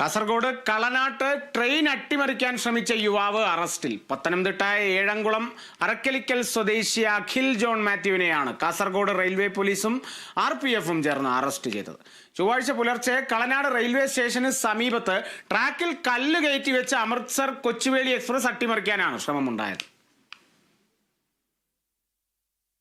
Kasaragod കളനാട്ട് train അട്ടിമറിക്കാൻ ശ്രമിച്ച യുവാവ് അറസ്റ്റിൽ. പത്തനംതിട്ട ഏഴംകുളം അറക്കലിക്കൽ സ്വദേശി അഖിൽ ജോൺ മാത്യുവിനെയാണ് കാസർഗോഡ് റെയിൽവേ പോലീസും ആർ പി എഫും ചേർന്ന് അറസ്റ്റ് ചെയ്തത്. ചൊവ്വാഴ്ച പുലർച്ചെ കളനാട് റെയിൽവേ സ്റ്റേഷന് സമീപത്ത് ട്രാക്കിൽ കല്ല് കയറ്റി വെച്ച് അമൃത്സർ കൊച്ചുവേളി എക്സ്പ്രസ് അട്ടിമറിക്കാനാണ് ശ്രമമുണ്ടായത്.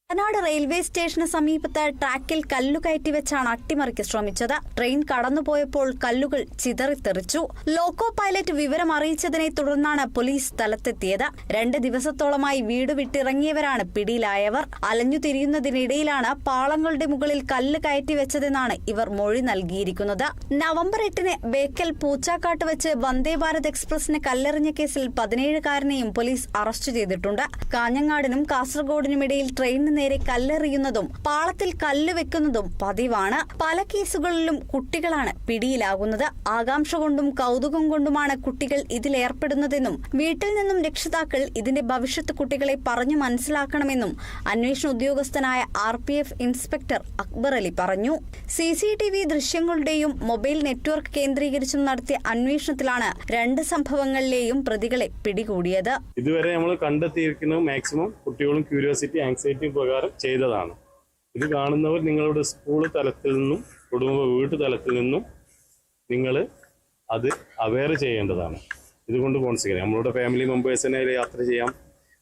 വയനാട് റെയിൽവേ സ്റ്റേഷന് സമീപത്ത് ട്രാക്കിൽ കല്ലുകയറ്റി വെച്ചാണ് അട്ടിമറിക്ക് ശ്രമിച്ചത്. ട്രെയിൻ കടന്നുപോയപ്പോൾ കല്ലുകൾ ചിതറിത്തെറിച്ചു. ലോക്കോ പൈലറ്റ് വിവരം അറിയിച്ചതിനെ തുടർന്നാണ് പോലീസ് സ്ഥലത്തെത്തിയത്. രണ്ട് ദിവസത്തോളമായി വീട് വിട്ടിറങ്ങിയവരാണ് പിടിയിലായവർ. അലഞ്ഞു തിരിയുന്നതിനിടയിലാണ് പാളങ്ങളുടെ മുകളിൽ കല്ല് കയറ്റി വെച്ചതെന്നാണ് ഇവർ മൊഴി നൽകിയിരിക്കുന്നത്. നവംബർ എട്ടിന് ബേക്കൽ പൂച്ചാക്കാട്ട് വെച്ച് വന്ദേ ഭാരത് എക്സ്പ്രസിന് കല്ലെറിഞ്ഞ കേസിൽ പതിനേഴുകാരനെയും പോലീസ് അറസ്റ്റ് ചെയ്തിട്ടുണ്ട്. കാഞ്ഞങ്ങാടിനും കാസർഗോഡിനുമിടയിൽ ട്രെയിനിന് നേരെ കല്ലെറിയുന്നതും പാളത്തിൽ കല്ല് വെക്കുന്നതും പതിവാണ്. പല കേസുകളിലും കുട്ടികളാണ് പിടിയിലാകുന്നത്. ആകാംക്ഷ കൊണ്ടും കൗതുകം കൊണ്ടുമാണ് കുട്ടികൾ ഇതിലേർപ്പെടുന്നതെന്നും വീട്ടിൽ നിന്നും രക്ഷിതാക്കൾ ഇതിന്റെ ഭവിഷ്യത്ത് കുട്ടികളെ പറഞ്ഞു മനസ്സിലാക്കണമെന്നും അന്വേഷണ ഉദ്യോഗസ്ഥനായ R P F inspector Akbar Ali പറഞ്ഞു. സി സി ടി വി ദൃശ്യങ്ങളുടെയും മൊബൈൽ നെറ്റ്വർക്ക് കേന്ദ്രീകരിച്ചും നടത്തിയ അന്വേഷണത്തിലാണ് രണ്ട് സംഭവങ്ങളിലെയും പ്രതികളെ പിടികൂടിയത്. ഇതുവരെ നമ്മൾ കണ്ടെത്തിയിരിക്കുന്നത് മാക്സിമം കുട്ടികളും ക്യൂരിയോസിറ്റി ആങ്സൈറ്റിയും പ്രകാരം ചെയ്തതാണ്. ഇത് കാണുന്നവർ നിങ്ങളുടെ സ്കൂൾ തലത്തിൽ നിന്നും കുടുംബ വീട്ടു തലത്തിൽ നിന്നും നിങ്ങൾ അത് അവെയർ ചെയ്യേണ്ടതാണ്. ഇതുകൊണ്ട് കോൺസിക്വൻസ് നമ്മളുടെ ഫാമിലി മെമ്പേഴ്സിനെ യാത്ര ചെയ്യാം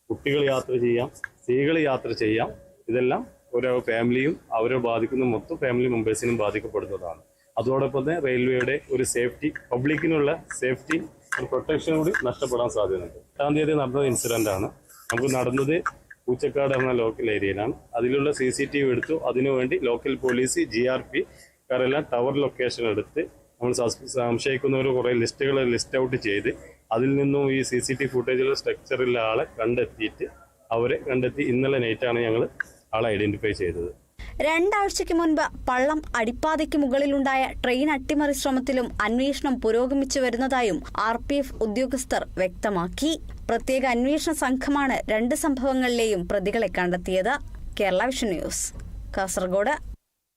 കുട്ടികൾ യാത്ര ചെയ്യാം സ്ത്രീകൾ യാത്ര ചെയ്യാം. ഇതെല്ലാം ഓരോ ഫാമിലിയും അവരെ ബാധിക്കുന്ന മൊത്തം ഫാമിലി മെമ്പേഴ്സിനും ബാധിക്കപ്പെടുന്നതാണ്. അതോടൊപ്പം തന്നെ റെയിൽവേയുടെ ഒരു സേഫ്റ്റി പബ്ലിക്കിനുള്ള സേഫ്റ്റി ഒരു പ്രൊട്ടക്ഷൻ കൂടി നഷ്ടപ്പെടാൻ സാധ്യതയുണ്ട്. എട്ടാം തീയതി നടന്നത് ഇൻസിഡന്റ് ആണ്. നമുക്ക് നടന്നത് പൂച്ചക്കാട് എന്ന ലോക്കൽ ഏരിയയിലാണ് അതിലുള്ള സി സി ടി വി എടുത്തു. അതിനുവേണ്ടി local police G R P കാരെല്ലാം tower location എടുത്ത് നമ്മൾ സംശയിക്കുന്നവർ കുറേ ലിസ്റ്റുകൾ ലിസ്റ്റ് ഔട്ട് ചെയ്ത് അതിൽ നിന്നും ഈ സി സി ടി ഫുട്ടേജിലുള്ള സ്ട്രക്ചറിലെ ആളെ കണ്ടെത്തിയിട്ട് അവരെ കണ്ടെത്തി ഇന്നലെ നൈറ്റാണ് ഞങ്ങൾ ആളെ ഐഡന്റിഫൈ ചെയ്തത്. രണ്ടാഴ്ചയ്ക്ക് മുൻപ് പള്ളം അടിപ്പാതയ്ക്ക് മുകളിലുണ്ടായ ട്രെയിൻ അട്ടിമറി ശ്രമത്തിലും അന്വേഷണം പുരോഗമിച്ചു വരുന്നതായും ആർ പി എഫ് ഉദ്യോഗസ്ഥർ വ്യക്തമാക്കി. പ്രത്യേക അന്വേഷണ സംഘമാണ് രണ്ട് സംഭവങ്ങളിലെയും പ്രതികളെ കണ്ടെത്തിയത്. Kerala vision news Kasaragod.